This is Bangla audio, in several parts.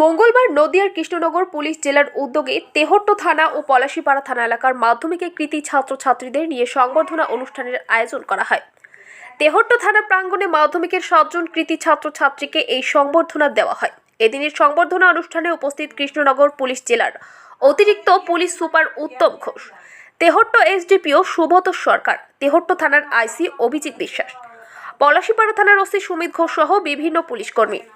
মঙ্গলবার নদিয়ার কৃষ্ণনগর পুলিশ জেলার উদ্যোগে তেহট্ট থানা ও পলাশীপাড়া থানা এলাকার মাধ্যমিকের কৃতি ছাত্রছাত্রীদের নিয়ে সংবর্ধনা অনুষ্ঠানের আয়োজন করা হয়। তেহট্ট থানা প্রাঙ্গণে মাধ্যমিকের সাতজন কৃতি ছাত্রছাত্রীকে এই সংবর্ধনা দেওয়া হয়। এদিনের সংবর্ধনা অনুষ্ঠানে উপস্থিত কৃষ্ণনগর পুলিশ জেলার অতিরিক্ত police super Uttam Ghosh, Tehatta SDPO Subrata Sarkar, Tehatta থানার আইসি অভিজিৎ বিশ্বাস, পলাশীপাড়া থানার ওসি সুমিত ঘোষ সহ বিভিন্ন পুলিশ কর্মী। একটা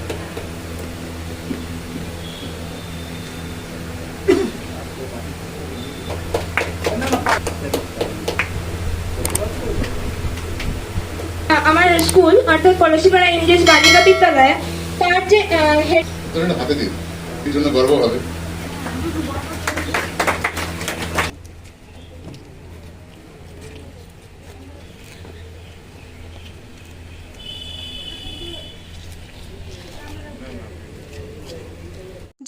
আমার স্কুল, অর্থাৎ পলাশিপাড়া ইংলিশ বালিকা বিদ্যালয়ে, তার যে হাতে দিন এই জন্য গর্ব হবে।